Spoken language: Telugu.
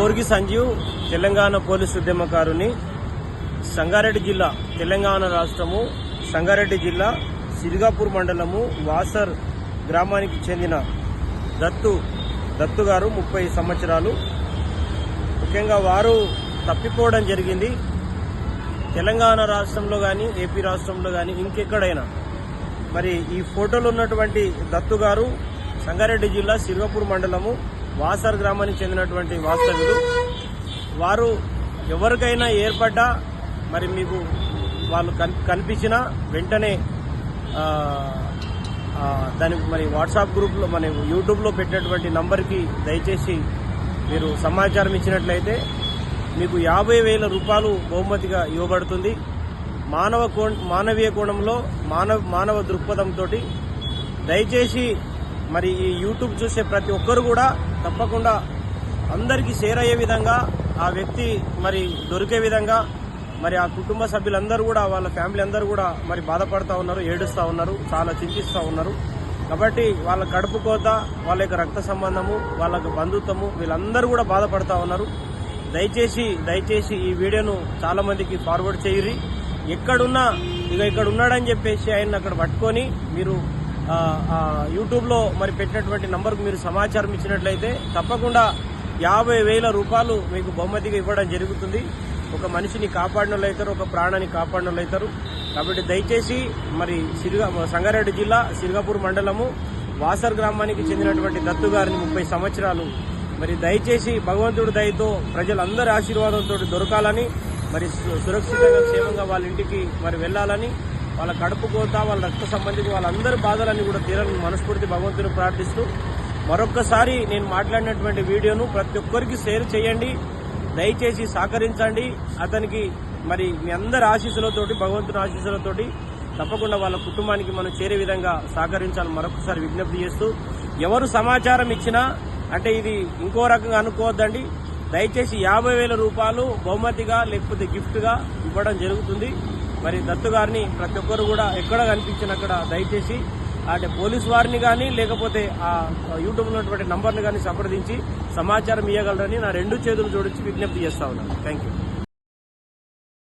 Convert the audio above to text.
బోర్గి సంజీవ్ తెలంగాణ పోలీసు ఉద్యమకారుని సంగారెడ్డి జిల్లా తెలంగాణ రాష్ట్రము సంగారెడ్డి జిల్లా సిరిగాపూర్ మండలము వాసర్ గ్రామానికి చెందిన దత్తు దత్తు గారు ముప్పై సంవత్సరాలు. ముఖ్యంగా వారు తప్పిపోవడం జరిగింది. తెలంగాణ రాష్ట్రంలో కానీ ఏపీ రాష్ట్రంలో కానీ ఇంకెక్కడైనా. మరి ఈ ఫోటోలో ఉన్నటువంటి దత్తు గారు సంగారెడ్డి జిల్లా సిరిగాపూర్ మండలము వాసర్ గ్రామానికి చెందినటువంటి వాస్తవ్యులు వారు ఎవరికైనా ఏర్పడ్డా మరి మీకు వాళ్ళు కన్ కనిపించినా వెంటనే దానికి మరి వాట్సాప్ గ్రూప్లో మన యూట్యూబ్లో పెట్టినటువంటి నంబర్కి దయచేసి మీరు సమాచారం ఇచ్చినట్లయితే మీకు యాభై వేల రూపాయలు బహుమతిగా ఇవ్వబడుతుంది. మానవ కోణ మానవీయ కోణంలో మానవ మానవ దృక్పథంతో దయచేసి మరి ఈ యూట్యూబ్ చూసే ప్రతి ఒక్కరు కూడా తప్పకుండా అందరికీ షేర్ అయ్యే విధంగా ఆ వ్యక్తి మరి దొరికే విధంగా మరి ఆ కుటుంబ సభ్యులందరూ కూడా వాళ్ళ ఫ్యామిలీ అందరూ కూడా మరి బాధపడతా ఉన్నారు ఏడుస్తూ ఉన్నారు చాలా చింతిస్తూ ఉన్నారు. కాబట్టి వాళ్ళ కడుపు కోత వాళ్ళ యొక్క రక్త సంబంధము వాళ్ళ బంధుత్వము వీళ్ళందరూ కూడా బాధపడతా ఉన్నారు. దయచేసి దయచేసి ఈ వీడియోను చాలా మందికి ఫార్వర్డ్ చేయరి ఎక్కడున్నా ఇక ఇక్కడ ఉన్నాడని చెప్పేసి ఆయన అక్కడ పట్టుకొని మీరు యూట్యూబ్లో మరి పెట్టినటువంటి నంబర్కు మీరు సమాచారం ఇచ్చినట్లయితే తప్పకుండా యాభై వేల రూపాయలు మీకు బహుమతిగా ఇవ్వడం జరుగుతుంది. ఒక మనిషిని కాపాడిన అవుతారు ఒక ప్రాణాన్ని కాపాడిన అవుతారు. కాబట్టి దయచేసి మరి సిరిగా సంగారెడ్డి జిల్లా సిరిగాపూర్ మండలము వాసర్ గ్రామానికి చెందినటువంటి దత్తు గారిని ముప్పై సంవత్సరాలు మరి దయచేసి భగవంతుడి దయతో ప్రజలందరి ఆశీర్వాదంతో దొరకాలని మరి సు- సురక్షితంగా క్షేమంగా వాళ్ళ ఇంటికి మరి వెళ్ళాలని వాళ్ళ కడుపు కోత వాళ్ళ రక్త సంబంధిత వాళ్ళందరి బాధలన్నీ కూడా తీరాలని మనస్ఫూర్తి భగవంతుని ప్రార్థిస్తూ మరొక్కసారి నేను మాట్లాడినటువంటి వీడియోను ప్రతి ఒక్కరికి షేర్ చేయండి దయచేసి సహకరించండి. అతనికి మరి మీ అందరి ఆశీస్సులతోటి భగవంతుని ఆశీస్సులతోటి తప్పకుండా వాళ్ళ కుటుంబానికి మనం చేరే విధంగా సహకరించాలని మరొకసారి విజ్ఞప్తి చేస్తూ ఎవరు సమాచారం ఇచ్చినా అంటే ఇది ఇంకో రకంగా అనుకోవద్దండి. దయచేసి యాభై వేల రూపాయలు బహుమతిగా లేకపోతే గిఫ్ట్గా ఇవ్వడం జరుగుతుంది. మరి దత్తు గారిని ప్రతి ఒక్కరు కూడా ఎక్కడ కనిపించిన అక్కడ దయచేసి అంటే పోలీస్ వారిని కానీ లేకపోతే ఆ యూట్యూబ్లో ఉన్నటువంటి నంబర్ని కానీ సంప్రదించి సమాచారం ఇవ్వగలరని నా రెండు చేతులు జోడించి విజ్ఞప్తి చేస్తా ఉన్నాను. Thank you